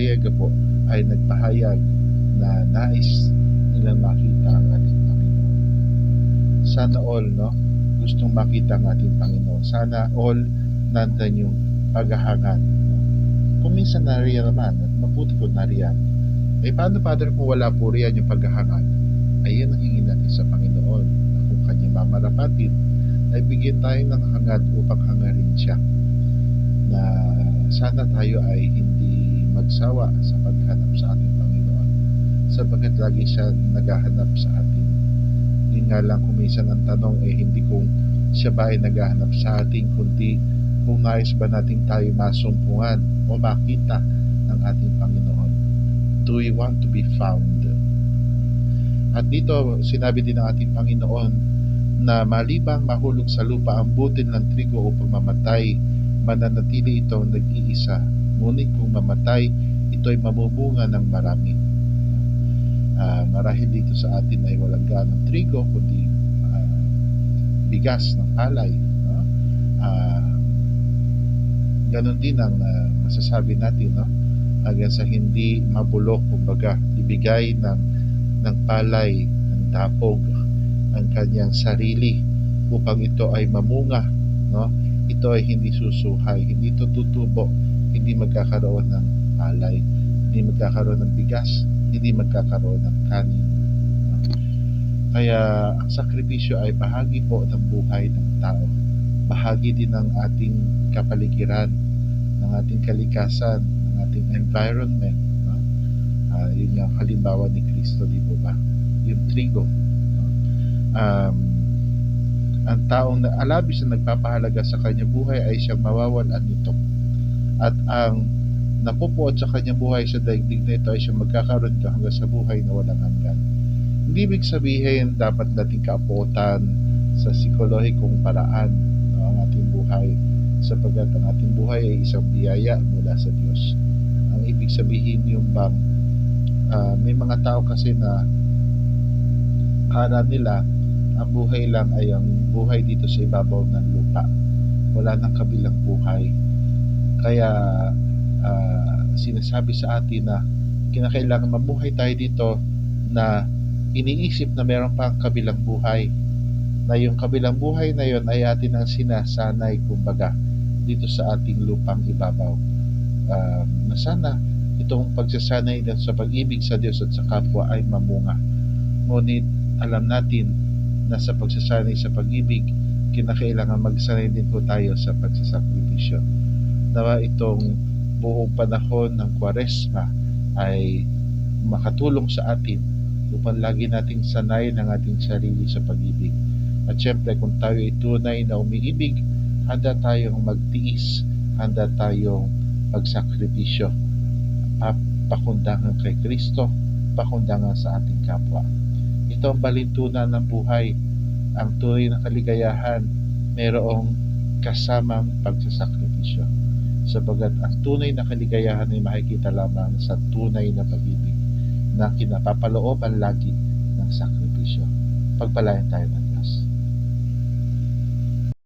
Noriega po ay nagpahayag na nais nilang makita ang ating Panginoon. Sana all, no? Gustong makita ang ating Panginoon. Sana all nandan yung paghahangad. No? Kung minsan nariyan naman, at mabuti kung nariyan, eh paano Father kung wala po riyan yung paghahangad? Ay yan ang hingin natin sa Panginoon na kung kanya mamarapatin, ay bigyan tayo ng hangad upang hangarin siya na sana tayo ay hindi magsawa sa paghanap sa ating Panginoon sapagkat lagi siya naghahanap sa atin. Yun nga lang kung minsan ang tanong eh hindi kung siya ba ay naghahanap sa atin kundi kung nais ba natin tayo masumpungan o makita ng ating Panginoon. Do we want to be found? At dito sinabi din ng ating Panginoon na malibang mahulog sa lupa ang butil ng trigo upang mamatay mananatili itong nag-iisa. Ngunit kung mamatay, ito ay mamumunga ng marami. Uh, marahil dito sa atin ay walang ganong trigo, kundi uh, bigas ng palay. No? Uh, ganon din ang uh, masasabi natin no? hanggang sa hindi mabulok, kumbaga, ibigay ng, ng palay, ng dapog, ang kanyang sarili upang ito ay mamunga no ito ay hindi susuhay, hindi ito tutubo, hindi magkakaroon ng palay, hindi magkakaroon ng bigas, hindi magkakaroon ng kanin. Kaya ang sakripisyo ay bahagi po ng buhay ng tao. Bahagi din ng ating kapaligiran, ng ating kalikasan, ng ating environment. Uh, yun yung halimbawa ni Kristo, di ba ba? Yung trigo. Um, ang taong na alabis na nagpapahalaga sa kanyang buhay ay siyang mawawalan nito. At ang napupuot sa kanyang buhay sa daigdig na ito ay siyang magkakaroon ka hanggang sa buhay na walang hanggan. Hindi ibig sabihin dapat nating kaaputan sa psikolohikong paraan no, ang ating buhay sapagkat ang ating buhay ay isang biyaya mula sa Diyos. Ang ibig sabihin yung bang uh, may mga tao kasi na kala nila ang buhay lang ay ang buhay dito sa ibabaw ng lupa. Wala nang kabilang buhay. Kaya uh, sinasabi sa atin na kinakailangan mabuhay tayo dito na iniisip na meron pang kabilang buhay. Na yung kabilang buhay na yon ay atin ang sinasanay kumbaga dito sa ating lupang ibabaw. Uh, na sana itong pagsasanay sa pag-ibig sa Diyos at sa kapwa ay mamunga. Ngunit alam natin na sa pagsasanay sa pag-ibig, kinakailangan magsanay din po tayo sa pagsasakripisyo. Nawa itong buong panahon ng kwaresma ay makatulong sa atin upang lagi nating sanay ng ating sarili sa pag-ibig. At syempre kung tayo ay tunay na umiibig, handa tayong magtiis, handa tayong magsakripisyo. Pakundangan kay Kristo, pakundangan sa ating kapwa. Ito ang balintunan ng buhay. Ang tunay na kaligayahan mayroong kasamang pagsasakripisyo. Sabagat ang tunay na kaligayahan ay makikita lamang sa tunay na pag-ibig na kinapapalooban lagi ng sakripisyo. Pagpalayan tayo na